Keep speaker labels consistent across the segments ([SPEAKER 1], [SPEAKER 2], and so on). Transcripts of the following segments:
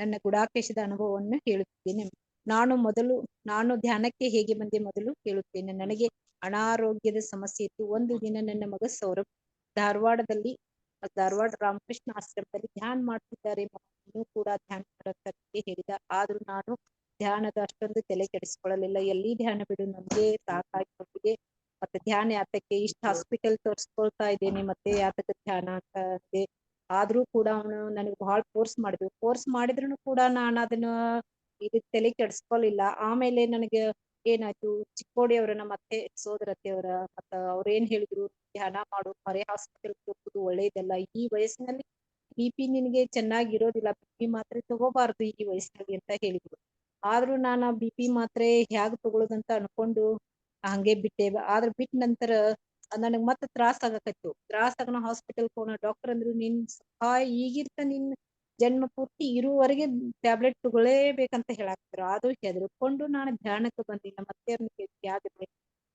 [SPEAKER 1] ನನ್ನ ಗುಡಾಕೇಶದ ಅನುಭವವನ್ನು ಹೇಳುತ್ತಿದ್ದೇನೆ. ನಾನು ಮೊದಲು, ನಾನು ಧ್ಯಾನಕ್ಕೆ ಹೇಗೆ ಬಂದೆ ಮೊದಲು ಕೇಳುತ್ತೇನೆ ನನಗೆ ಅನಾರೋಗ್ಯದ ಸಮಸ್ಯೆ ಇತ್ತು. ಒಂದು ದಿನ ನನ್ನ ಮಗ ಸೌರಭ್ ಧಾರವಾಡದಲ್ಲಿ, ಧಾರವಾಡ ರಾಮಕೃಷ್ಣ ಆಶ್ರಮದಲ್ಲಿ ಧ್ಯಾನ ಮಾಡ್ತಿದ್ದಾರೆ. ನೀನು ಕೂಡ ಧ್ಯಾನ ಮಾಡಕ್ಕೆ ಹೇಳಿದ. ಆದ್ರೂ ನಾನು ಧ್ಯಾನದ ಅಷ್ಟೊಂದು ತಲೆ ಕೆಡಿಸಿಕೊಳ್ಳಲಿಲ್ಲ. ಎಲ್ಲಿ ಧ್ಯಾನ ಬಿಡು, ನಮ್ಗೆ ಸಾಕಾಗಿ ಮತ್ತೆ ಧ್ಯಾನ ಯಾತಕ್ಕೆ? ಇಷ್ಟ ಹಾಸ್ಪಿಟಲ್ ತೋರ್ಸ್ಕೊಳ್ತಾ ಇದ್ದೇನೆ. ಮತ್ತೆ ಯಾತಕ್ಕೆ ಧ್ಯಾನ ಅಂತ ಆದ್ರೂ ಕೂಡ ಅವನು ನನಗೆ ಬಹಳ ಫೋರ್ಸ್ ಮಾಡಿದ್ವಿ ಫೋರ್ಸ್ ಮಾಡಿದ್ರು ಕೂಡ ನಾನು ಅದನ್ನ ಇದಕ್ ತಲೆ ಕೆಡಿಸ್ಕೊಲಿಲ್ಲ. ಆಮೇಲೆ ನನಗೆ ಏನಾಯ್ತು ಚಿಕ್ಕೋಡಿ ಅವರ ನಮ್ಮ ಅತ್ತೆ ಸೋದರತ್ತೆಯವರ ಮತ್ತ ಅವ್ರ ಏನ್ ಹೇಳಿದ್ರು, ಧ್ಯಾನ ಮಾಡು ಮರೆ ಹಾಸ್ಪಿಟಲ್ ಹೋಗುದು ಒಳ್ಳೇದಲ್ಲ. ಈ ವಯಸ್ಸಿನಲ್ಲಿ ಬಿ ಪಿ ನಿನಗೆ ಚೆನ್ನಾಗಿ ಇರೋದಿಲ್ಲ. ಬಿ ಪಿ ಮಾತ್ರೆ ತಗೋಬಾರ್ದು ಈ ವಯಸ್ಸಿನಲ್ಲಿ ಅಂತ ಹೇಳಿದ್ರು. ಆದ್ರೂ ನಾನು ಬಿ ಪಿ ಮಾತ್ರೆ ಹ್ಯಾಗ್ ತಗೊಳುದಂತ ಅನ್ಕೊಂಡು ಹಂಗೆ ಬಿಟ್ಟೆ. ಆದ್ರ ಬಿಟ್ಟ ನಂತರ ನನಗ್ ಮತ್ತ ತ್ರಾಸ ಆಗಕತ್ತು ತ್ರಾಸ ನಾ ಹಾಸ್ಪಿಟಲ್ ಹೋಗೋಣ ಡಾಕ್ಟರ್ ಅಂದ್ರು, ನಿನ್ ಸಹಾಯ ಈಗಿರ್ತ ನಿನ್ ಜನ್ಮ ಪೂರ್ತಿ ಇರುವವರೆಗೆ ಟ್ಯಾಬ್ಲೆಟ್ ತಗೊಳ್ಳೇಬೇಕಂತ ಹೇಳಾಕ್ತಿದ್ರು ಅದು ಹೆದರ್ಕೊಂಡು ನಾನು ಧ್ಯಾನಕ್ಕೆ ಬಂದಿಲ್ಲ ಮತ್ತೆ ಯಾಕೆ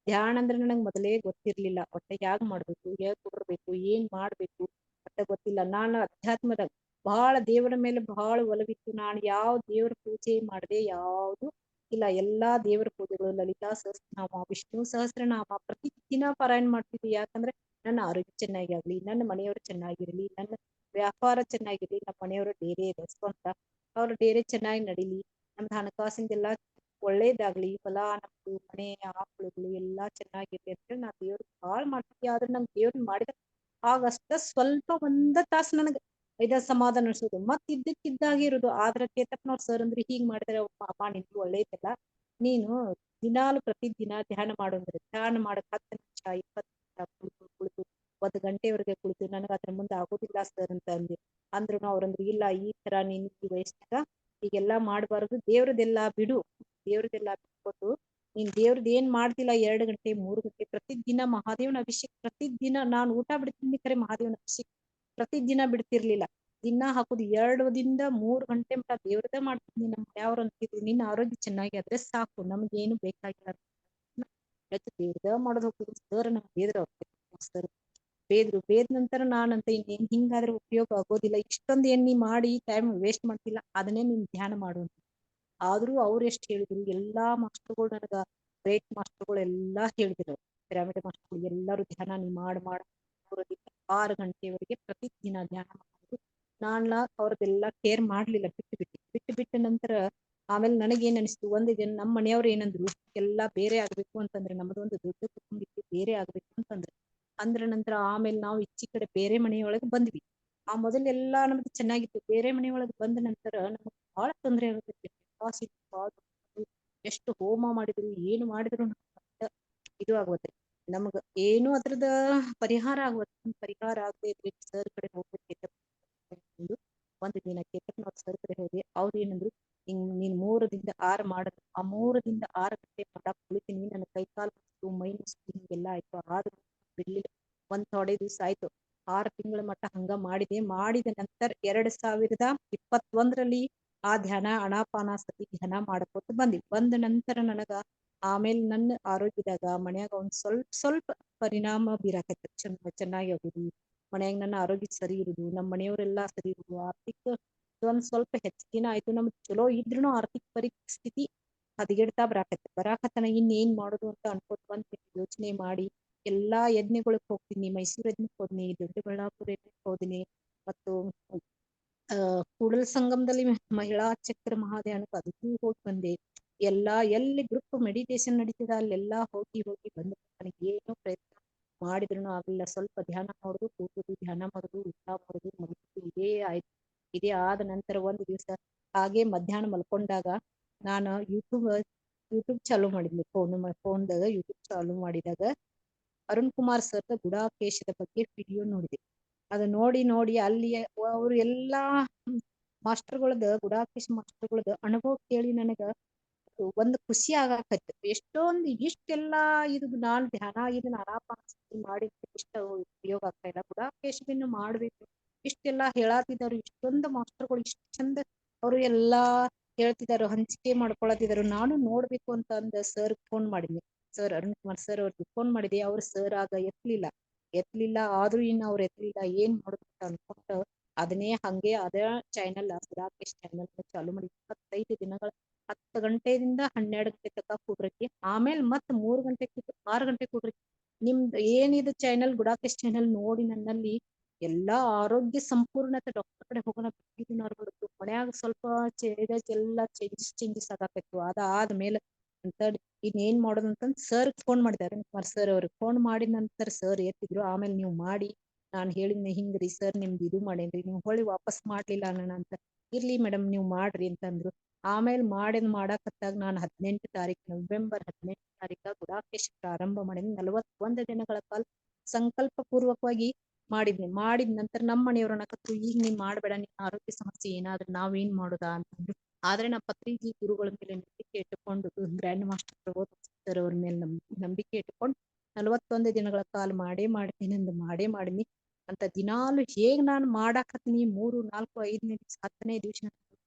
[SPEAKER 1] ಧ್ಯಾನ ಅಂದ್ರೆ ನನಗ್ ಮೊದಲೇ ಗೊತ್ತಿರ್ಲಿಲ್ಲ. ಒಟ್ಟ ಯಾಗ್ ಮಾಡ್ಬೇಕು? ಹೇಗ್ ಕೊಡ್ಬೇಕು? ಏನ್ ಮಾಡ್ಬೇಕು? ಅಂತ ಗೊತ್ತಿಲ್ಲ. ನಾನು ಅಧ್ಯಾತ್ಮದಾಗ ಬಹಳ ದೇವರ ಮೇಲೆ ಬಹಳ ಒಲವಿತ್ತು. ನಾನು ಯಾವ ದೇವರ ಪೂಜೆ ಮಾಡದೆ, ಯಾವ್ದು ಇಲ್ಲ, ಎಲ್ಲಾ ದೇವರ ಪೂಜೆಗಳು, ಲಲಿತಾ ಸಹಸ್ರನಾಮ, ವಿಷ್ಣು ಸಹಸ್ರನಾಮ, ಪ್ರತಿ ದಿನ ಪಾರಾಯಣ ಮಾಡ್ತಿದ್ವಿ. ಯಾಕಂದ್ರೆ ನನ್ನ ಆರೋಗ್ಯ ಚೆನ್ನಾಗಿ ಆಗ್ಲಿ ನನ್ನ ಮನೆಯವರು ಚೆನ್ನಾಗಿರ್ಲಿ, ನನ್ನ ವ್ಯಾಪಾರ ಚೆನ್ನಾಗಿರ್ಲಿ, ನಮ್ಮ ಮನೆಯವರು ಡೇರೆ ಇದೆ ಸ್ವಂತ ಅವ್ರ ಡೇರೆ ಚೆನ್ನಾಗಿ ನಡಿಲಿ. ನಮ್ದು ಹಣಕಾಸಿಂದೆಲ್ಲ ಒಳ್ಳೇದಾಗ್ಲಿ, ಹೊಲ, ನಮ್ದು ಮನೆ, ಆಕಳುಗಳು ಎಲ್ಲಾ ಚೆನ್ನಾಗಿರ್ಲಿ ಅಂತ ನಾ ದೇವ್ರ ಬಾಳ್ ಮಾಡ್ತೀವಿ ಆದ್ರೆ ನಂಗೆ ದೇವ್ರ ಮಾಡಿದ ಆಗಷ್ಟ ಸ್ವಲ್ಪ ಒಂದ ತಾಸು ನನಗ ಇದ ಸಮಾಧಾನ ಅನ್ಸೋದು ಮತ್ ಇದ್ದಕ್ಕಿದ್ದಾಗೆ ಇರೋದು. ಆದ್ರ ಕೇತಪ್ಪನವ್ರ ಸರ್ ಅಂದ್ರೆ ಹೀಗ್ ಮಾಡಿದ್ರೆ ಅಮ್ಮ ನಿನ್ಗೂ ಒಳ್ಳೇದಲ್ಲ. ನೀನು ದಿನಾಲು ಪ್ರತಿ ದಿನ ಧ್ಯಾನ ಮಾಡು ಅಂದ್ರೆ. ಧ್ಯಾನ ಮಾಡಕ್ ಹತ್ತು ನಿಮಿಷ, ಇಪ್ಪತ್ತು ನಿಮಿಷ ಕುಳಿತು ಕುಳಿತು, ಒಂದು ಗಂಟೆವರೆಗೆ ಕುಳಿತು, ನನಗ ಅದ್ರ ಮುಂದೆ ಆಗೋದಿಲ್ಲ ಸರ್ ಅಂತ ಅಂದೆ ಅಂದ್ರು ಅವ್ರಂದ್ರು ಇಲ್ಲ, ಈ ತರ ನೀನ್ ಈ ವಯಸ್ಸಿನಾಗ ಈಗೆಲ್ಲಾ ಮಾಡಬಾರದು. ದೇವ್ರದೆಲ್ಲಾ ಬಿಡು. ದೇವ್ರದೆಲ್ಲಾ ಬಿಟ್ಕೊಟ್ಟು ನೀನ್ ದೇವ್ರದ್ ಏನ್ ಮಾಡ್ತಿಲ್ಲ ಎರಡ್ ಗಂಟೆ, ಮೂರು ಗಂಟೆ, ಪ್ರತಿದಿನ ಮಹಾದೇವನ ಅಭಿಷೇಕ, ಪ್ರತಿದಿನ ನಾನು ಊಟ ಬಿಡ್ತೀನಿ ಕರೆ ಮಹಾದೇವನ ಅಭಿಷೇಕ. ಪ್ರತಿದಿನ ಬಿಡ್ತಿರ್ಲಿಲ್ಲ. ದಿನ ಹಾಕುದು ಎರಡರಿಂದ ಮೂರ್ ಗಂಟೆ ಮಟ್ಟ ದೇವ್ರದೇ ಮಾಡ್ತಿದ್ನಿ ನಮ್ ಮನ್ಯಾವ್ರ ಅಂತಿದ್ರು, ನಿನ್ನ ಆರೋಗ್ಯ ಚೆನ್ನಾಗಿ ಆದ್ರೆ ಸಾಕು, ನಮ್ಗೇನು ಬೇಕಾಗಿಲ್ಲ. ದೇವ್ರದ ಮಾಡೋದ್ ಹೋಗ್ತಿದ್ರು ಸರ್ ನಮ್ಗೆ ಬೇದ್ರ ಸರ್ ಬೇದ್ರು, ಬೇದ ನಂತರ ನಾನಂತ, ಇನ್ನೇನ್ ಹಿಂಗಾದ್ರೆ ಉಪಯೋಗ ಆಗೋದಿಲ್ಲ. ಇಷ್ಟೊಂದ್ ಏನ್ ನೀ ಮಾಡಿ ಟೈಮ್ ವೇಸ್ಟ್ ಮಾಡ್ತಿಲ್ಲ, ಅದನ್ನೇ ನೀನ್ ಧ್ಯಾನ ಮಾಡು ಆದ್ರೂ ಅವ್ರ ಎಷ್ಟ್ ಹೇಳಿದ್ರು, ಎಲ್ಲಾ ಮಾಸ್ಟರ್ಗಳು ನನಗ ಗ್ರೇಟ್ ಮಾಸ್ಟರ್ಗಳು ಎಲ್ಲಾ ಹೇಳಿದ್ರು. ಪಿರಾಮಿಡ್ ಮಾಸ್ಟರ್ಗಳು ಎಲ್ಲಾರು ಧ್ಯಾನ ನೀ ಮಾಡ್, ಮಾಡ ಆರು ಗಂಟೆವರೆಗೆ ಪ್ರತಿದಿನ ಧ್ಯಾನ ಮಾಡೋದು ನಾನ್ ಅವ್ರದ್ದೆಲ್ಲಾ ಕೇರ್ ಮಾಡ್ಲಿಲ್ಲ, ಬಿಟ್ಟು ಬಿಟ್ಟು ಬಿಟ್ಟು ಬಿಟ್ಟ ನಂತರ ಆಮೇಲೆ ನನಗೇನ್ ಅನಿಸ್ತು, ಒಂದ್ ದಿನ ನಮ್ಮ ಮನೆಯವ್ರು ಏನಂದ್ರು ಎಲ್ಲ ಬೇರೆ ಆಗ್ಬೇಕು ಅಂತಂದ್ರೆ ನಮ್ಮದೊಂದು ದೊಡ್ಡ ಕುಟುಂಬ ಇತ್ತು ಬೇರೆ ಆಗ್ಬೇಕು ಅಂತಂದ್ರೆ. ಅಂದ್ರ ನಂತರ ಆಮೇಲೆ ನಾವು ಇಚ್ಚಿ ಕಡೆ ಬೇರೆ ಮನೆಯೊಳಗೆ ಬಂದ್ವಿ. ಆ ಮೊದಲೆಲ್ಲಾ ನಮ್ದು ಚೆನ್ನಾಗಿತ್ತು. ಬೇರೆ ಮನೆಯೊಳಗೆ ಬಂದ ನಂತರ ನಮಗ್ ಬಹಳ ತೊಂದ್ರೆ ಆಗುತ್ತೆ ಎಷ್ಟು ಹೋಮ ಮಾಡಿದ್ರು, ಏನು ಮಾಡಿದ್ರು ಇದು ಆಗುತ್ತೆ ನಮಗ ಏನು ಅದ್ರದ ಪರಿಹಾರ ಆಗುವ ಪರಿಹಾರ ಆಗದೆ ಇದ್ರೆ ಸರ್ ಕಡೆ ಹೋಗ್ಬೇಕು ಒಂದ್ ದಿನ ಕೇತಪ್ಪನವ್ರ ಸರ್ ಕಡೆ ಹೋಗಿ ಅವ್ರ ಏನಂದ್ರು, ಹಿಂಗ್ ನೀನ್ ಮೂರದಿಂದ ಆರು ಮಾಡುದು ಆ ಮೂರದಿಂದ ಆರು ಗಂಟೆ ಮಾಡಕ್ ಕುಳಿತೀನಿ. ನನ್ನ ಕೈ ಕಾಲು ಮೈ ಹಿಂಗೆಲ್ಲಾ ಆಯ್ತು. ಆದ್ರೂ ಬಿಡ್ಲಿಲ್ಲ. ಒಂದ್ ಥೋಡೆ ದಿವ್ಸ ಆಯ್ತು. ಆರು ತಿಂಗಳ ಮಟ್ಟ ಹಂಗ ಮಾಡಿದೆ. ಮಾಡಿದ ನಂತರ ಎರಡ್ ಸಾವಿರದ ಇಪ್ಪತ್ತೊಂದರಲ್ಲಿ ಆ ಧ್ಯಾನ ಅನಾಪಾನಾಸತಿ ಧ್ಯಾನ ಮಾಡ್ಕೊತ ಬಂದಿ ಬಂದ ನಂತರ ನನಗ ಆಮೇಲೆ ನನ್ನ ಆರೋಗ್ಯದಾಗ ಮನ್ಯಾಗ ಒಂದ್ ಸ್ವಲ್ಪ ಸ್ವಲ್ಪ ಪರಿಣಾಮ ಬೀರಾಕತ್ತ ಚಂದ ಚೆನ್ನಾಗಿ ಆಗುದು ಮನ್ಯಾಗ ನನ್ನ ಆರೋಗ್ಯ ಸರಿ ಇರುದು. ನಮ್ಮ ಮನೆಯವರೆಲ್ಲಾ ಸರಿ ಇರುದು. ಆರ್ಥಿಕ ಒಂದ್ ಸ್ವಲ್ಪ ಹೆಚ್ಚಿನ ಆಯ್ತು. ನಮ್ಗ್ ಚಲೋ ಇದ್ರುನು ಆರ್ಥಿಕ ಪರಿಸ್ಥಿತಿ ಹದಗೆಡ್ತಾ ಬರಾಕತ್ತ ಬರಾಕತ್ತನ ಇನ್ ಏನ್ ಮಾಡೋದು ಅಂತ ಅನ್ಕೋತ ಬಂದ್ ಯೋಚನೆ ಮಾಡಿ ಎಲ್ಲಾ ಯಜ್ಞಗಳಿಗೆ ಹೋಗ್ತೀನಿ. ಮೈಸೂರು ಯಜ್ಞಕ್ಕೆ ಹೋದ್ನಿ, ದೊಡ್ಡಬಳ್ಳಾಪುರ ಯಜ್ಞಕ್ ಹೋದಿನಿ ಮತ್ತು ಅಹ್ ಕೂಡಲ ಸಂಗಮದಲ್ಲಿ ಮಹಿಳಾ ಚಕ್ರ ಮಹಾಧ್ಯಾನಕ್ಕೆ ಅದಕ್ಕೂ ಹೋಗಿ ಬಂದೆ. ಎಲ್ಲಾ, ಎಲ್ಲಿ ಗ್ರೂಪ್ ಮೆಡಿಟೇಷನ್ ನಡೀತದ, ಅಲ್ಲೆಲ್ಲಾ ಹೋಗಿ ಹೋಗಿ ಬಂದು ನನಗೆ ಏನೋ ಪ್ರಯತ್ನ ಮಾಡಿದ್ರುನು ಆಗಲಿಲ್ಲ. ಸ್ವಲ್ಪ ಧ್ಯಾನ ಮಾಡುದು ಕೂತುದು ಧ್ಯಾನ ಮಾಡುದು, ಊಟ ಮಾಡುದು, ಮಲಗುದು, ಇದೇ ಆಯ್ತು. ಇದೇ ಆದ ನಂತರ ಒಂದು ದಿವಸ ಹಾಗೆ ಮಧ್ಯಾಹ್ನ ಮಲ್ಕೊಂಡಾಗ ನಾನು ಯೂಟ್ಯೂಬ್ ಯೂಟ್ಯೂಬ್ ಚಾಲೂ ಮಾಡಿದ್ನಿ. ಫೋನ್ ಫೋನ್ದಾಗ ಯೂಟ್ಯೂಬ್ ಚಾಲು ಮಾಡಿದಾಗ ಅರುಣ್ ಕುಮಾರ್ ಸರ್ ಗುಡಾಕೇಶದ ಬಗ್ಗೆ ವಿಡಿಯೋ ನೋಡಿದೆ. ಅದ ನೋಡಿ ನೋಡಿ ಅಲ್ಲಿ ಅವ್ರು ಎಲ್ಲಾ ಮಾಸ್ಟರ್ಗಳದ ಗುಡಾಕೇಶ ಮಾಸ್ಟರ್ಗಳದ ಅನುಭವ ಕೇಳಿ ನನಗ ಒಂದ್ ಖುಷಿ ಆಗಾಕತ್ತು. ಎಷ್ಟೊಂದ್, ಇಷ್ಟೆಲ್ಲಾ ಇದು ನಾನ್ ಧ್ಯಾನ, ಇದನ್ನ ಅನಾಪಾನಸತಿ ಮಾಡಿ ಇಷ್ಟ ಉಪಯೋಗ ಆಗ್ತಾ ಇಲ್ಲ. ಗುಡಾಕೇಶವನ್ನು ಮಾಡ್ಬೇಕು. ಇಷ್ಟೆಲ್ಲಾ ಹೇಳಾತಿದಾರು ಇಷ್ಟೊಂದು ಮಾಸ್ಟರ್ಗಳು ಇಷ್ಟ ಚಂದ ಅವರು ಎಲ್ಲಾ ಹೇಳ್ತಿದಾರು ಹಂಚಿಕೆ ಮಾಡ್ಕೊಳತಿದಾರು ನಾನು ನೋಡ್ಬೇಕು ಅಂತ ಅಂದ ಸರ್ ಫೋನ್ ಮಾಡಿದ್ನಿ. ಸರ್ ಅರುಣ್ ಕುಮಾರ್ ಸರ್ ಅವ್ರಿಗೆ ಫೋನ್ ಮಾಡಿದೆ. ಅವ್ರ ಸರ್ ಆಗ ಎತ್ಲಿಲ್ಲ. ಆದ್ರೂ ಇನ್ನು ಅವ್ರ ಎತ್ಲಿಲ್ಲ. ಏನ್ ಮಾಡ್ಬೇಕು ಅನ್ಕೊಂಡ ಅದನ್ನೇ ಹಂಗೆ ಅದೇ ಚಾನೆಲ್ ಗುಡಾಕೇಶ್ ಚಾನೆಲ್ ಚಾಲು ಮಾಡಿ ಇಪ್ಪತ್ತೈದು ದಿನಗಳ ಹತ್ತು ಗಂಟೆಯಿಂದ ಹನ್ನೆರಡು ಗಂಟೆ ತನಕ ಕೂಡ್ರಕಿ, ಆಮೇಲೆ ಮತ್ತ್ ಮೂರ್ ಗಂಟೆ ಆರು ಗಂಟೆ ಕೂಡ್ರಿ ನಿಮ್ದ್ ಏನಿದು ಚಾನೆಲ್ ಗುಡಾಕೇಶ್ ಚಾನೆಲ್ ನೋಡಿ ನನ್ನಲ್ಲಿ ಎಲ್ಲಾ ಆರೋಗ್ಯ ಸಂಪೂರ್ಣತೆ ಡಾಕ್ಟರ್ ಕಡೆ ಹೋಗೋಣ ಮನ್ಯಾಗ ಸ್ವಲ್ಪ ಎಲ್ಲಾ ಚೇಂಜಸ್ ಚೇಂಜಸ್ ಆಗಾಕತ್ತು ಅದಾದ್ಮೇಲೆ ಅಂತ ಇನ್ ಏನ್ ಮಾಡೋದು ಅಂತಂದ್ ಸರ್ ಫೋನ್ ಕುಮಾರ್ ಸರ್ ಅವ್ರಿಗೆ ಫೋನ್ ಮಾಡಿದ ನಂತರ ಸರ್ ಎತ್ತಿದ್ರು ಆಮೇಲೆ ನೀವು ಮಾಡಿ, ನಾನ್ ಹೇಳಿದ್ನೆ ಹಿಂಗ್ರಿ ಸರ್ ನಿಮ್ದ್ ಇದು ಮಾಡೇನ್ರಿ, ನೀವು ಹೊಳ್ಳಿ ವಾಪಸ್ ಮಾಡ್ಲಿಲ್ಲ ಅಣ್ಣ ಅಂತ ಇರ್ಲಿ ಮೇಡಮ್ ನೀವು ಮಾಡ್ರಿ ಅಂತಂದ್ರು. ಆಮೇಲ್ ಮಾಡಿದ್ ಮಾಡಾಕತ್ತಾಗ ನಾನ್ ಹದಿನೆಂಟು ತಾರೀಕ್ ನವೆಂಬರ್ ಹದಿನೆಂಟು ತಾರೀಕ ಗುಡಾಕೇಶ್ ಪ್ರಾರಂಭ ಮಾಡೀನಿ ನಲವತ್ತೊಂದು ದಿನಗಳ ಕಾಲ ಸಂಕಲ್ಪ ಪೂರ್ವಕವಾಗಿ ಮಾಡಿದ್ನಿ. ಮಾಡಿದ ನಂತರ ನಮ್ಮ ಮನೆಯವ್ರ ಅನ್ನಕತ್ರು ಈಗ ನೀನ್ ಮಾಡ್ಬೇಡ, ನಿನ್ ಆರೋಗ್ಯ ಸಮಸ್ಯೆ ಏನಾದ್ರೂ ನಾವ್ ಏನ್ ಮಾಡುದಾ? ಅಂತಂದ್ರು ಆದ್ರೆ ನಾ ಪತ್ರಿಜಿ ಗುರುಗಳ ಮೇಲೆ ನಂಬಿಕೆ ಇಟ್ಟುಕೊಂಡು ಗ್ರ್ಯಾಂಡ್ ಮಾಸ್ಟರ್ ಅವ್ರ ಮೇಲೆ ನಂಬಿಕೆ ಇಟ್ಟುಕೊಂಡು ನಲವತ್ತೊಂದು ದಿನಗಳ ಕಾಲ ಮಾಡೇ ಮಾಡ್ತೀನಿ ಅಂದ್ ಮಾಡೇ ಮಾಡಿನಿ ಅಂತ ದಿನಾಲು ಹೇಗ್ ನಾನು ಮಾಡಾಕತ್ತೀನಿ, ಮೂರು, ನಾಲ್ಕು, ಐದನೇ ದಿವ್ಸ, ಹತ್ತನೇ ದಿವ್ಸ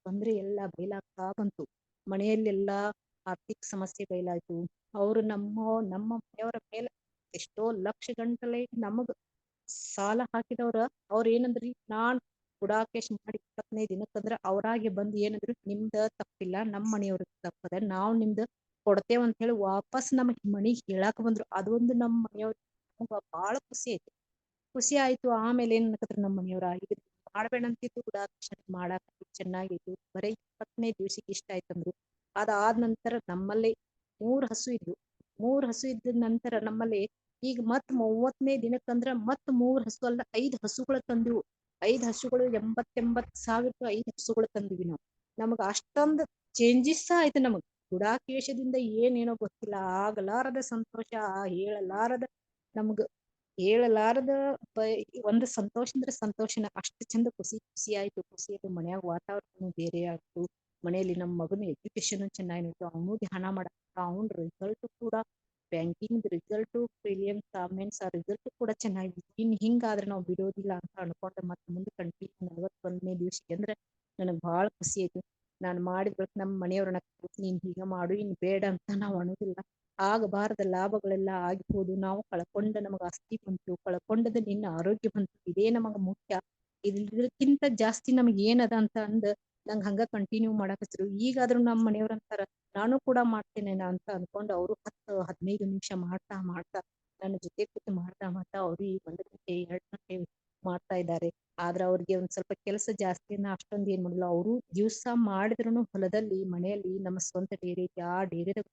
[SPEAKER 1] ತೊಂದ್ರೆ ಎಲ್ಲಾ ಬೈಲಾಗ್ತಾ ಬಂತು. ಮನೆಯಲ್ಲೆಲ್ಲಾ ಆರ್ಥಿಕ ಸಮಸ್ಯೆ ಬಯಲಾಯ್ತು ಅವರು ನಮ್ಮ ನಮ್ಮ ಮನೆಯವರ ಮೇಲೆ ಎಷ್ಟೋ ಲಕ್ಷ ಗಂಟಲೆ ನಮಗ್ ಸಾಲ ಹಾಕಿದವ್ರ ಅವ್ರ ಏನಂದ್ರಿ? ನಾನ್ ಗುಡಾಕೇಶ್ ಮಾಡಿ ಇಪ್ಪತ್ತನೈದ್ ದಿನಕ್ಕಂದ್ರ ಅವ್ರಾಗೆ ಬಂದ್ ಏನಂದ್ರು, ನಿಮ್ದ ತಪ್ಪಿಲ್ಲ, ನಮ್ ಮನೆಯವ್ರ ತಪ್ಪದ, ನಾವ್ ನಿಮ್ದ ಕೊಡ್ತೇವ ಅಂತ ಹೇಳಿ ವಾಪಸ್ ನಮಗ್ ಮನಿಗ್ ಹೇಳಾಕ ಬಂದ್ರು. ಅದೊಂದು ನಮ್ಮ ಮನೆಯವ್ರ ಬಹಳ ಖುಷಿ ಐತಿ ಖುಷಿ ಆಯ್ತು. ಆಮೇಲೆ ಏನ್ ನಮ್ಮ ನಮ್ ಮನಿಯವ್ರ? ಮಾಡ್ಬೇಡಂತಿದ್ದು ಗುಡಾಕೇಶ ಮಾಡಾಕ ಚೆನ್ನಾಗಿತ್ತು. ಬರೇ ಇಪ್ಪತ್ತನೇ ದಿವ್ಸಕ್ಕೆ ಇಷ್ಟ ಆಯ್ತಂದ್ರು. ಅದಾದ ನಂತರ ನಮ್ಮಲ್ಲಿ ಮೂರ್ ಹಸು ಇದ್ವು. ಮೂರ್ ಹಸು ಇದ್ದ ನಂತರ ನಮ್ಮಲ್ಲಿ ಈಗ ಮತ್ ಮೂವತ್ತನೇ ದಿನಕ್ಕಂದ್ರ ಮತ್ ಮೂರ್ ಹಸು ಅಲ್ಲ, ಐದ್ ಹಸುಗಳ ತಂದಿವು. ಐದ್ ಹಸುಗಳು ಎಂಬತ್ತೆಂಬತ್ ಸಾವಿರ ಐದ್ ಹಸುಗಳು ತಂದ್ವಿ ನಾವು. ನಮಗ ಅಷ್ಟೊಂದು ಚೇಂಜಸ್ ಆಯ್ತು ನಮಗ್. ಗುಡಾಕೇಶದಿಂದ ಏನೇನೋ ಗೊತ್ತಿಲ್ಲ, ಆಗಲಾರದ ಸಂತೋಷ, ಹೇಳಲಾರದ ನಮ್ಗ ಹೇಳಲಾರದ ಒಂದು ಸಂತೋಷ ಅಂದ್ರೆ ಸಂತೋಷನ. ಅಷ್ಟ್ ಚಂದ ಖುಷಿ ಖುಷಿ ಆಯ್ತು. ಖುಷಿ ಆಯ್ತು. ಮನ್ಯಾಗ ವಾತಾವರಣ ಬೇರೆ ಆಯ್ತು. ಮನೆಯಲ್ಲಿ ನಮ್ ಮಗನ ಎಜುಕೇಶನ್ ಚೆನ್ನಾಗಿತ್ತು ಅವನಿಗೆ ಹಣ ಮಾಡಾಕ ಅವನ ರಿಸಲ್ಟ್ ಕೂಡ ಬ್ಯಾಂಕಿಂಗ್ ರಿಸಲ್ಟ್ ಪ್ರೀಲಿಯಂ ಮೇನ್ಸ್ ಆ ರಿಸಲ್ಟ್ ಕೂಡ ಚೆನ್ನಾಗಿತ್ತು ಇನ್ ಹಿಂಗಾದ್ರ ನಾವ್ ಬಿಡೋದಿಲ್ಲ ಅಂತ ಅನ್ಕೊಂಡೆ ಮತ್ತೆ ಮುಂದೆ ಕಂಟಿನ್ಯೂ ನಲವತ್ತೊಂದನೇ ದಿವಸಕ್ಕೆ ಅಂದ್ರೆ ನನಗ್ ಬಹಳ ಖುಷಿ ಆಯ್ತು. ನಾನು ಮಾಡಿದ ನಮ್ಮ ಮನೆಯವರನ್ನ ನೀನ್ ಹೀಗ ಮಾಡು. ಇನ್ ಬೇಡ ಅಂತ ನಾವ್ ಅನ್ನುದಿಲ್ಲ. ಆಗಬಾರದ ಲಾಭಗಳೆಲ್ಲ ಆಗಿಬಹುದು ನಾವು ಕಳ್ಕೊಂಡ ನಮಗ ಆಸ್ತಿ ಬಂತು, ಕಳ್ಕೊಂಡದ ನಿನ್ನ ಆರೋಗ್ಯ ಬಂತು, ಇದೇ ನಮಗ ಮುಖ್ಯ. ಇದಕ್ಕಿಂತ ಜಾಸ್ತಿ ನಮಗ್ ಅದ ಅಂತ ಅಂದ, ನಂಗ ಹಂಗ ಕಂಟಿನ್ಯೂ ಮಾಡಾಕತ್ರು ಈಗಾದ್ರೂ ನಮ್ಮ ಮನೆಯವ್ರ ಅಂತಾರ, ನಾನು ಕೂಡ ಮಾಡ್ತೇನೆ ಅಂತ ಅನ್ಕೊಂಡು ಅವ್ರು ಹತ್ತು, ಹದಿನೈದು ನಿಮಿಷ ಮಾಡ್ತಾ ಮಾಡ್ತಾ, ನನ್ನ ಜೊತೆ ಕೂತು ಮಾಡ್ತಾ ಮಾಡ್ತಾ ಅವ್ರು ಈಗ ಒಂದ್ ಗಂಟೆ, ಎರಡ್ ಗಂಟೆ ಮಾಡ್ತಾ ಇದ್ದಾರೆ. ಆದ್ರ ಅವ್ರಿಗೆ ಒಂದ್ ಸ್ವಲ್ಪ ಕೆಲಸ ಜಾಸ್ತಿನ ಅಷ್ಟೊಂದ್ ಏನ್ ಮಾಡಲ್ಲ. ಅವ್ರು ದಿವ್ಸ ಮಾಡಿದ್ರುನು ಹೊಲದಲ್ಲಿ, ಮನೆಯಲ್ಲಿ, ನಮ್ಮ ಸ್ವಂತ ಡೇರಿ ಐತಿ, ಆ ಡೇರಿದಾಗ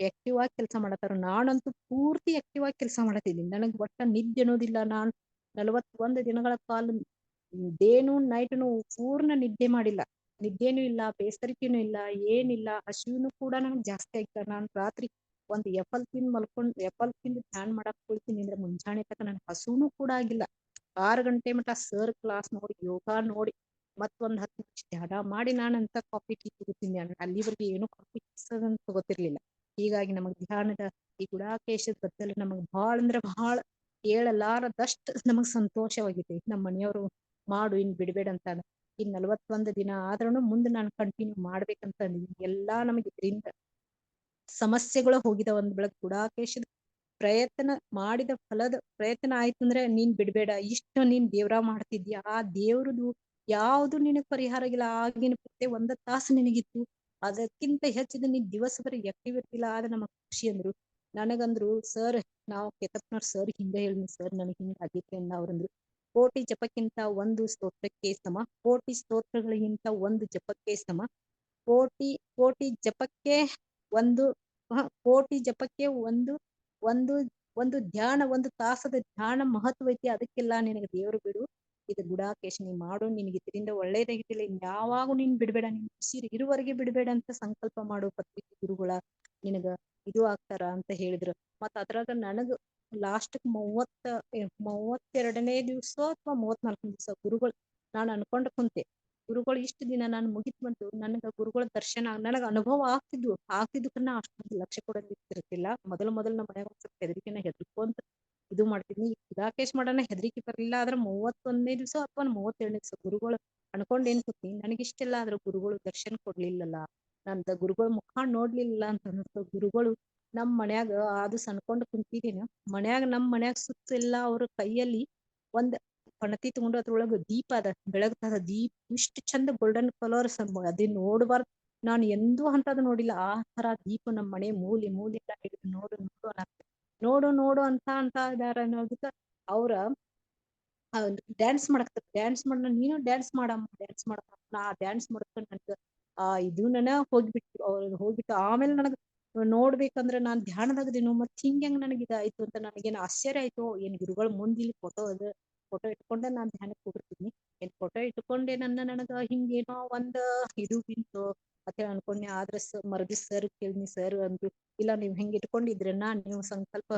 [SPEAKER 1] ಆಕ್ಟಿವ್ ಆಗಿ ಕೆಲಸ ಮಾಡತ್ತಾರ? ನಾನಂತೂ ಪೂರ್ತಿ ಆಕ್ಟಿವ್ ಆಗಿ ಕೆಲಸ ಮಾಡತ್ತಿದ್ದೀನಿ. ನನಗ್ ಒಟ್ಟ ನಿದ್ದೆ ಅನ್ನೋದಿಲ್ಲ. ನಾನ್ ನಲವತ್ತೊಂದು ದಿನಗಳ ಕಾಲ ಡೇನು ನೈಟ್ನು ಪೂರ್ಣ ನಿದ್ದೆ ಮಾಡಿಲ್ಲ. ನಿದ್ದೆನೂ ಇಲ್ಲ, ಬೇಸರಿಕೆನೂ ಇಲ್ಲ, ಏನಿಲ್ಲ. ಹಸಿವಿನೂ ಕೂಡ ನನಗ್ ಜಾಸ್ತಿ ಆಯ್ತ ನಾನ್ ರಾತ್ರಿ ಒಂದ್ ಎಫಲ್ ತಿಂದ್ ಮಲ್ಕೊಂಡ್ ಎಫಲ್ ತಿಂದು ಧ್ಯಾನ ಮಾಡಕ್ ಕುಳಿತೀನಿ ಅಂದ್ರೆ ಮುಂಜಾನೆ ತಕ ನನ್ ಹಸುನು ಕೂಡ ಆಗಿಲ್ಲ. ಆರು ಗಂಟೆ ಮಟ್ಟ ಸರ್ ಕ್ಲಾಸ್ ನೋಡಿ, ಯೋಗ ನೋಡಿ, ಮತ್ತೊಂದ್ ಹತ್ತು ನಿಮಿಷ ಧ್ಯಾನ ಮಾಡಿ ನಾನಂತ ಕಾಫಿ ಟೀ ಕುಡಿತೀನಿ. ಅಲ್ಲಿವರೆಗೆ ಏನು ಕಾಫಿ ತಗೋತಿರ್ಲಿಲ್ಲ ಹೀಗಾಗಿ ನಮಗ್ ಧ್ಯಾನದ ಈ ಗುಡಾಕೇಶದ ಬದ್ದಲು ನಮಗ್ ಬಹಳ ಅಂದ್ರ ಬಹಳ ಹೇಳಲಾರದಷ್ಟ್ ನಮಗ್ ಸಂತೋಷವಾಗಿದೆ ನಮ್ ಮನೆಯವರು ಮಾಡು, ಇನ್ ಬಿಡ್ಬೇಡ ಅಂತ ಇನ್ ನಲ್ವತ್ತೊಂದ್ ದಿನ ಆದ್ರೂನು ಮುಂದ್ ನಾನ್ ಕಂಟಿನ್ಯೂ ಮಾಡ್ಬೇಕಂತ ಎಲ್ಲಾ ನಮಗ್ ಇದರಿಂದ ಸಮಸ್ಯೆಗಳು ಹೋಗಿದ ಒಂದ್ ಬೆಳಗ್ ಗುಡಾಕೇಶದ ಪ್ರಯತ್ನ ಮಾಡಿದ ಫಲದ ಪ್ರಯತ್ನ ಆಯ್ತು ಅಂದ್ರೆ ನೀನ್ ಬಿಡ್ಬೇಡ. ಇಷ್ಟ ನೀನ್ ದೇವ್ರ ಮಾಡ್ತಿದ್ಯಾ? ಆ ದೇವ್ರದು ಯಾವ್ದು ನಿನಗ್ ಪರಿಹಾರ ಆಗಿಲ್ಲ. ಆಗಿನ ಒಂದ ತಾಸು ನಿನಗಿತ್ತು. ಅದಕ್ಕಿಂತ ಹೆಚ್ಚಿದ ನೀನ್ ದಿವಸವರೆಗೆ ಆಕ್ಟಿವ್ ಇರ್ತಿಲ್ಲ ಆದ್ರೆ ನಮಗ್ ಖುಷಿ ಅಂದ್ರು, ನನಗಂದ್ರು ಸರ್ ನಾವ್ ಕೆತಪ್ನವ್ರ ಸರ್ ಹಿಂದೆ ಹೇಳಿನಿ ಸರ್ ನನಗ್ ಹಿಂಗ ಆಗೇತಿ ಅಂದ ಅವ್ರಂದ್ರು, ಕೋಟಿ ಜಪಕ್ಕಿಂತ ಒಂದು ಸ್ತೋತ್ರಕ್ಕೆ ಸಮ, ಕೋಟಿ ಸ್ತೋತ್ರಗಳಿಗಿಂತ ಒಂದು ಜಪಕ್ಕೆ ಸಮ, ಕೋಟಿ ಕೋಟಿ ಜಪಕ್ಕೆ ಒಂದು ಕೋಟಿ ಜಪಕ್ಕೆ ಒಂದು ಒಂದು ಒಂದು ಧ್ಯಾನ, ಒಂದು ತಾಸದ ಧ್ಯಾನ ಮಹತ್ವ ಐತಿ ಅದಕ್ಕೆಲ್ಲಾ ನಿನಗ್ ದೇವರು ಬಿಡು. ಇದು ಗುಡಾಕೇಶ್ ನೀ ಮಾಡು, ನಿನ್ಗೆ ಇದರಿಂದ ಒಳ್ಳೇದಾಗಿದ್ದಿಲ್ಲ ಯಾವಾಗೂ ನೀನ್ ಬಿಡ್ಬೇಡ, ನೀನ್ ಉಸಿರು ಇರುವರೆಗೆ ಬಿಡ್ಬೇಡ ಅಂತ ಸಂಕಲ್ಪ ಮಾಡು ಪತ್ರಿಕೆ ಗುರುಗಳ ನಿನಗ ಇದು ಆಗ್ತಾರ ಅಂತ ಹೇಳಿದ್ರು. ಮತ್ತ ಅದ್ರಾಗ ನನಗ ಲಾಸ್ಟ್ ಮೂವತ್ತ ಮೂವತ್ತೆರಡನೇ ದಿವ್ಸ ಅಥವಾ ಮೂವತ್ ದಿವಸ ಗುರುಗಳು, ನಾನು ಅನ್ಕೊಂಡ್ ಕುಂತೆ. ಗುರುಗಳು ಇಷ್ಟು ದಿನ ನಾನು ಮುಗಿತ್ ಬಂತು ನನಗ ಗುರುಗಳ ದರ್ಶನ, ನನಗ ಅನುಭವ ಆಗ್ತಿದ್ವು. ಆಗ್ತಿದ್ದಕ್ಕನ್ನ ಅಷ್ಟೊಂದು ಲಕ್ಷ ಕೊಡದಿರ್ತಿರ್ತಿಲ್ಲ. ಮೊದಲ ಮೊದಲು ನಮ್ಮ ಮನ್ಯಾಗ ಹೆದರಿಕಿನ ಹೆದರ್ಕೊಂತ ಇದು ಮಾಡ್ತೀನಿ ಇದಾಕೇಶ್ ಮಾಡೋಣ, ಹೆದರಿಕೆ ಬರಲಿಲ್ಲ ಆದ್ರ ಮೂವತ್ತೊಂದನೇ ದಿವಸ ಅಥವಾ ಮೂವತ್ತೆರಡನೇ ದಿವಸ ಗುರುಗಳು ಅನ್ಕೊಂಡ್ ಏನ್ ಕೂತ್ನಿ ನನಗಿಷ್ಟೆಲ್ಲ ಆದ್ರ ಗುರುಗಳು ದರ್ಶನ ಕೊಡ್ಲಿಲ್ಲಲ್ಲ. ನಂದ ಗುರುಗಳ ಮುಖ ನೋಡ್ಲಿಲ್ಲ ಅಂತ ಅನ್ಸ್ತು ಗುರುಗಳು ನಮ್ ಮನ್ಯಾಗ ಅದು ಸನ್ಕೊಂಡ್ ಕುಂತಿದಿನ. ಮನ್ಯಾಗ ನಮ್ ಮನ್ಯಾಗ ಸುತ್ತ ಎಲ್ಲಾ ಅವ್ರ ಕೈಯಲ್ಲಿ ಒಂದ್ ಪಣತಿ ತಗೊಂಡು ಅದ್ರೊಳಗ ದೀಪ ಅದ ಬೆಳಗ್ತದ ದೀಪ ಇಷ್ಟು ಚಂದ ಗೋಲ್ಡನ್ ಕಲರ್ ಅದೇ ನೋಡ್ಬಾರ್ದು. ನಾನು ಎಂದೂ ಅಂತದ್ ನೋಡಿಲ್ಲ. ಆ ತರ ದೀಪ ನಮ್ ಮನೆ ಮೂಲಿ ಮೂಲಿ ಎಲ್ಲ ನೋಡು ನೋಡು ಅನ್ನತ್ತ ನೋಡು ನೋಡು ಅಂತ ಅಂತ ಇದಾರ ಅನ್ನೋದಕ್ಕ ಅವ್ರ ಡ್ಯಾನ್ಸ್ ಮಾಡಕ್ ಡ್ಯಾನ್ಸ್ ಮಾಡ ನೀನು ಡ್ಯಾನ್ಸ್ ಮಾಡಮ್ಮ ಡ್ಯಾನ್ಸ್ ಮಾಡಮ್ಮ, ನಾ ಡ್ಯಾನ್ಸ್ ಮಾಡ್ಕೊಂಡ್ ನನ್ಗ ಆ, ಇದೂನನ ಹೋಗ್ಬಿಟ್ಟು ಅವ್ರ ಹೋಗ್ಬಿಟ್ಟು ಆಮೇಲೆ ನನಗ್ ನೋಡ್ಬೇಕಂದ್ರೆ ನಾನ್ ಧ್ಯಾನದಾಗದೇನು ಮತ್ ಹಿಂಗ್ ಹೆಂಗ್ ನನಗ್ ಇದಾಯ್ತು ಅಂತ ನನಗೇನ್ ಆಶ್ಚರ್ಯ ಆಯ್ತು, ಏನ್ ಗುರುಗಳ ಮುಂದ್ ಇಲ್ಲಿ ಫೋಟೋ ಅದ. ಫೋಟೋ ಇಟ್ಕೊಂಡೆ ನಾನು ಧ್ಯಾನಕ್ಕೆ ಕೂಡಿರ್ತೀನಿ ಏನ್ ಫೋಟೋ ಇಟ್ಕೊಂಡೆ ನನ್ನ ನನಗ ಹಿಂಗೇನೋ ಒಂದ ಇದು ಬಿಂತು ಅಂತ ಅನ್ಕೊಂಡೆ ಆದ್ರ ಮರದಿ ಸರ್ ಕೇಳಿನಿ ಸರ್ ಅಂದ್ರು ಇಲ್ಲ ನೀವ್ ಹಿಂಗ್ ನಾ ನೀವು ಸಂಕಲ್ಪ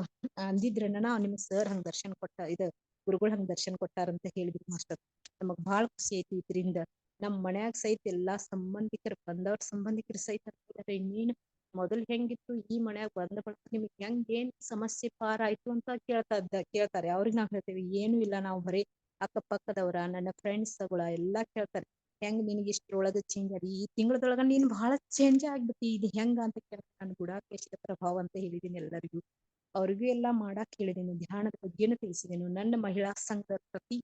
[SPEAKER 1] ಅಂದಿದ್ರನ ನಿಮ್ಗ್ ಸರ್ ಹಂಗ್ ದರ್ಶನ ಕೊಟ್ಟ ಇದ ಗುರುಗಳು ಹಂಗ್ ದರ್ಶನ್ ಕೊಟ್ಟಾರಂತ ಹೇಳಿದ್ರು ಮಾಸ್ಟರ್. ನಮಗ್ ಬಾಳ್ ಖುಷಿ ಐತಿ ಇದ್ರಿಂದ. ನಮ್ ಮನ್ಯಾಗ ಸಹಿತ ಎಲ್ಲಾ ಸಂಬಂಧಿಕರು ಬಂದವ್ರ ಸಂಬಂಧಿಕರ ಸಹಿತ ಇನ್ನೇನು ನೀನ್ ಮೊದಲ್ ಹೆಂಗಿತ್ತು ಈ ಮನ್ಯಾಗ ಬಂದ ಬಳಿಕ ನಿಮ್ಗ್ ಹೆಂಗ್ ಏನ್ ಸಮಸ್ಯೆ ಪಾರ ಆಯ್ತು ಅಂತ ಕೇಳ್ತಾ ಇದ್ದ, ಕೇಳ್ತಾರೆ. ಅವ್ರಿಗ್ ನಾವ್ ಹೇಳ್ತೇವಿ, ಏನು ಇಲ್ಲ, ನಾವ್ ಬರೀ ಅಕ್ಕಪಕ್ಕದವರ, ನನ್ನ ಫ್ರೆಂಡ್ಸ್ಗಳ ಎಲ್ಲಾ ಕೇಳ್ತಾರೆ. ಹೆಂಗ್ ನಿನಗ್ ಇಷ್ಟ್ರೊಳಗ ಚೇಂಜ್ ಆದಿ? ಈ ತಿಂಗಳದೊಳಗ ನೀನ್ ಬಹಳ ಚೇಂಜ್ ಆಗ್ಬಿಟ್ಟಿ, ಇದು ಹೆಂಗ? ಅಂತ ಕೇಳ್ತಾರೆ. ಕೂಡ ಗುಡಾಕೇಶದ ಪ್ರಭಾವ ಅಂತ ಹೇಳಿದೀನಿ ಎಲ್ಲರಿಗೂ. ಅವ್ರಿಗೂ ಎಲ್ಲಾ ಮಾಡಾಕ್ ಹೇಳಿದೀನಿ, ಧ್ಯಾನದ ಬಗ್ಗೆನು ತಿಳಿಸಿದೆನು. ನನ್ನ ಮಹಿಳಾ ಸಂಘದ ಪ್ರತಿ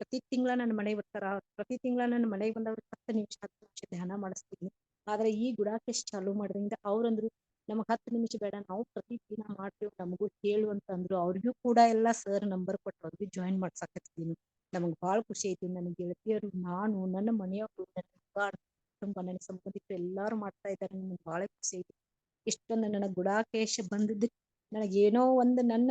[SPEAKER 1] ಪ್ರತಿ ತಿಂಗಳ ನನ್ನ ಮನೆಗೆ ಬರ್ತಾರ. ಪ್ರತಿ ತಿಂಗಳ ನನ್ನ ಮನೆಗ್ ಬಂದವ್ರ ಹತ್ತು ನಿಮಿಷ ಹತ್ತು ನಿಮಿಷ ಧ್ಯಾನ ಮಾಡಿಸ್ತೀನಿ. ಆದ್ರೆ ಈ ಗುಡಾಕೇಶ್ ಚಾಲೂ ಮಾಡಿದ್ರಿಂದ ಅವ್ರಂದ್ರು ನಮಗ್ ಹತ್ತು ನಿಮಿಷ ಬೇಡ, ನಾವು ಪ್ರತಿ ದಿನ ಮಾಡ್ತೇವ್, ನಮಗೂ ಹೇಳು ಅಂತ ಅಂದ್ರು. ಅವ್ರಿಗೂ ಕೂಡ ಎಲ್ಲಾ ಸರ್ ನಂಬರ್ ಕೊಟ್ಟು ಅವ್ರಿಗೂ ಜಾಯಿನ್ ಮಾಡ್ಸಾಕತ್ತಿದೀನಿ ನಮಗ್ ಬಾಳ್ ಖುಷಿ ಐತಿ ನನ್ ಗೆಳತಿಯರು, ನಾನು, ನನ್ನ ಮನೆಯವರು, ನನ್ನ ಕುಟುಂಬ, ನನ್ನ ಸಂಬಂಧಿಕರು ಎಲ್ಲಾರು ಮಾಡ್ತಾ ಇದ್ದಾರೆ, ನನ್ಗ್ ಬಾಳ ಖುಷಿ ಐತಿ ಇಷ್ಟೊಂದು ನನ್ನ ಗುಡಾಕೇಶ ಬಂದಿದ್ದಕ್ಕೆ ನನಗೆ ಏನೋ ಒಂದ್ ನನ್ನ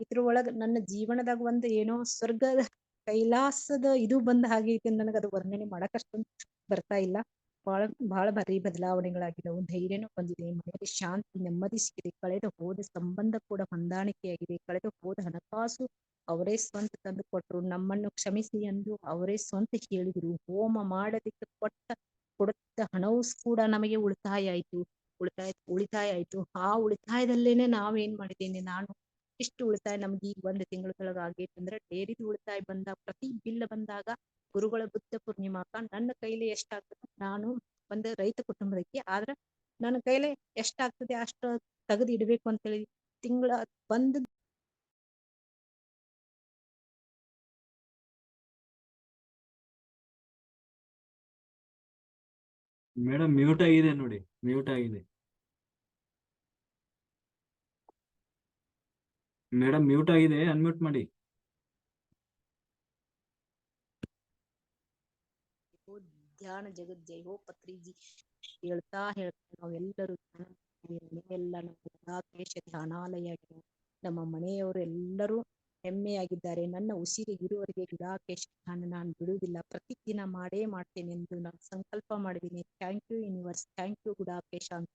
[SPEAKER 1] ಇದ್ರೊಳಗ ನನ್ನ ಜೀವನದಾಗ ಒಂದು ಏನೋ ಸ್ವರ್ಗದ ಕೈಲಾಸದ ಇದು ಬಂದ ಹಾಗೆ ಐತಿ ನನಗ ಅದು ವರ್ಣನೆ ಮಾಡಕ್ ಅಷ್ಟೊಂದು ಬರ್ತಾ ಇಲ್ಲ. ಬಾಳ ಬಹಳ ಭಾರಿ ಬದಲಾವಣೆಗಳಾಗಿದ್ದವು ಧೈರ್ಯನೂ ಬಂದಿದೆ. ಮನೆಯಲ್ಲಿ ಶಾಂತಿ, ನೆಮ್ಮದಿ ಸಿಕ್ಕಿದೆ ಕಳೆದು ಹೋದ ಸಂಬಂಧ ಕೂಡ ಹೊಂದಾಣಿಕೆಯಾಗಿದೆ. ಕಳೆದು ಹೋದ ಹಣಕಾಸು ಅವರೇ ಸ್ವಂತ ತಂದು ಕೊಟ್ಟರು. ನಮ್ಮನ್ನು ಕ್ಷಮಿಸಿ ಎಂದು ಅವರೇ ಸ್ವಂತ ಹೇಳಿದರು. ಹೋಮ ಮಾಡದಿಕ್ಕೆ ಕೊಟ್ಟ ಕೊಡುತ್ತ ಹಣವು ಕೂಡ ನಮಗೆ ಉಳಿತಾಯ ಆಯ್ತು. ಉಳಿತಾಯ ಉಳಿತಾಯ ಆಯ್ತು. ಆ ಉಳಿತಾಯದಲ್ಲೇನೆ ನಾವೇನ್ ಮಾಡಿದ್ದೇನೆ? ನಾನು ಇಷ್ಟು ಉಳಿತಾಯ ನಮ್ಗೆ ಈಗ ಒಂದ್ ತಿಂಗಳದೊಳಗ ಆಗೇತಿ ಅಂದ್ರೆ ಡೈರಿದು ಉಳಿತಾಯ ಬಂದಾಗ ಪ್ರತಿ ಬಿಲ್ ಬಂದಾಗ ಗುರುಗಳ ಬುದ್ಧ ಪೂರ್ಣಿಮಾಕ ನನ್ನ ಕೈಲಿ ಎಷ್ಟಾಗ್ತದೆ ನಾನು ಒಂದು ರೈತ ಕುಟುಂಬದಕ್ಕೆ, ಆದ್ರ ನನ್ನ ಕೈಲಿ ಎಷ್ಟಾಗ್ತದೆ ಅಷ್ಟ ತೆಗದ್ ಇಡಬೇಕು ಅಂತೇಳಿ ತಿಂಗಳ ಬಂದ.
[SPEAKER 2] ಮೇಡಮ್ ಮ್ಯೂಟ್ ಆಗಿದೆ ನೋಡಿ, ಮ್ಯೂಟ್ ಆಗಿದೆ ಮೇಡಮ್ ಮ್ಯೂಟ್ ಆಗಿದೆ. ಅನ್ಮ್ಯೂಟ್ ಮಾಡಿ.
[SPEAKER 1] ಧ್ಯಾನ ಜಗತ್ ಜೈ ಹೋ ಪತ್ರಿಜಿ. ಹೇಳ್ತಾ ಹೇಳ್ತಾ ನಾವೆಲ್ಲರೂ ಎಲ್ಲ ನಮ್ಮ ಕೇಶ ಧ್ಯಾನಾಲಯ ನಮ್ಮ ಮನೆಯವರು ಎಲ್ಲರೂ ಹೆಮ್ಮೆಯಾಗಿದ್ದಾರೆ. ನನ್ನ ಉಸಿರು ಇರುವವರೆಗೆ ಗುಡಾಕೇಶ ಧ್ಯಾನ ನಾನು ಬಿಡುವುದಿಲ್ಲ. ಪ್ರತಿದಿನ ಮಾಡೇ ಮಾಡ್ತೇನೆ ಎಂದು ನಾನು ಸಂಕಲ್ಪ ಮಾಡಿದ್ದೀನಿ. Thank you universe thank you Gudakesha ಅಂತ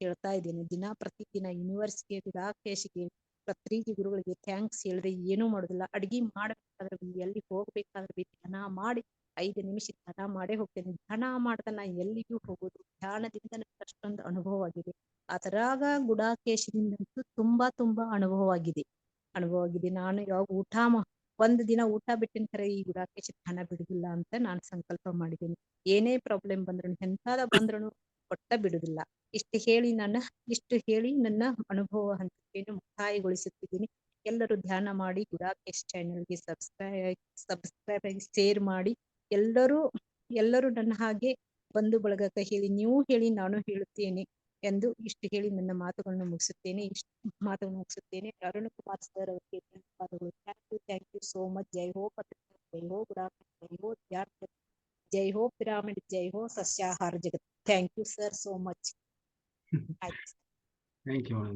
[SPEAKER 1] ಹೇಳ್ತಾ ಇದ್ದೀನಿ. ದಿನ ಪ್ರತಿದಿನ ಯೂನಿವರ್ಸ್ಗೆ ಗುಡಾಕೇಶಿಗೆ ಪತ್ರಿಜಿ ಗುರುಗಳಿಗೆ ಥ್ಯಾಂಕ್ಸ್ ಹೇಳಿದ್ರೆ ಏನೂ ಮಾಡೋದಿಲ್ಲ. ಅಡ್ಗಿ ಮಾಡಬೇಕಾದ್ರೆ ಎಲ್ಲಿ ಹೋಗ್ಬೇಕಾದ್ರೆ ಧ್ಯಾನ ಮಾಡಿ, ಐದು ನಿಮಿಷ ಧ್ಯಾನ ಮಾಡೇ ಹೋಗ್ತೇನೆ. ಧ್ಯಾನ ಮಾಡ್ದ ನಾ ಎಲ್ಲಿಗೂ ಹೋಗೋದು? ಧ್ಯಾನದಿಂದ ನನಗೆ ಅಷ್ಟೊಂದು ಅನುಭವ ಆಗಿದೆ. ಅದರಾಗ ಗುಡಾಕೇಶದಿಂದಂತೂ ತುಂಬಾ ತುಂಬಾ ಅನುಭವ ಆಗಿದೆ. ಅನುಭವ ಆಗಿದೆ. ನಾನು ಯಾವಾಗ ಊಟ ಒಂದು ದಿನ ಊಟ ಬಿಟ್ಟಿನ ಕರೆ ಈ ಗುಡಾಕೇಶ ಧ್ಯಾನ ಬಿಡುದಿಲ್ಲ ಅಂತ ನಾನು ಸಂಕಲ್ಪ ಮಾಡಿದ್ದೀನಿ. ಏನೇ ಪ್ರಾಬ್ಲಮ್ ಬಂದ್ರು ಎಂತಾದ ಬಂದ್ರುನು ಒಟ್ಟ ಬಿಡುದಿಲ್ಲ ಇಷ್ಟು ಹೇಳಿ ನನ್ನ, ಇಷ್ಟು ಹೇಳಿ ನನ್ನ ಅನುಭವ ಹಂತಿಕೆಯನ್ನು ಮುಕ್ತಾಯಗೊಳಿಸುತ್ತಿದ್ದೀನಿ. ಎಲ್ಲರೂ ಧ್ಯಾನ ಮಾಡಿ ಗುಡಾಕೇಶ್ ಚಾನೆಲ್ಗೆ ಸಬ್ಸ್ಕ್ರೈಬ್ ಸಬ್ಸ್ಕ್ರೈಬ್ ಆಗಿ ಶೇರ್ ಮಾಡಿ. ಎಲ್ಲರೂ ಎಲ್ಲರೂ ನನ್ನ ಹಾಗೆ ಬಂಧು ಬಳಗಕ್ಕೆ ಹೇಳಿ, ನೀವು ಹೇಳಿ, ನಾನು ಹೇಳುತ್ತೇನೆ ಎಂದು ಇಷ್ಟು ಹೇಳಿ ನನ್ನ ಮಾತುಗಳನ್ನು ಮುಗಿಸುತ್ತೇನೆ. ಇಷ್ಟು ಮಾತುಗಳನ್ನು ಮುಗಿಸುತ್ತೇನೆ. ಅರುಣ್ ಕುಮಾರ್ ಸರ್ ಅವರಿಗೆ ಧನ್ಯವಾದಗಳು. Thank you thank you so much ಜೈ ಹೋ ಪತ್ರಿಕೆ, ಜೈ ಹೋ ಗುಡಾಕೇಶ್ ಜೈ ಹೋ ವಿದ್ಯಾರ್ಥಿ ಜೈ ಹೋ ಪಿರಾಮಿಡ್, ಜೈ ಹೋ ಸಸ್ಯಾಹಾರ ಜಗತ್ thank you sir so much ಆಯ್ತು
[SPEAKER 2] ಥ್ಯಾಂಕ್ ಯು ಮೇಡಮ್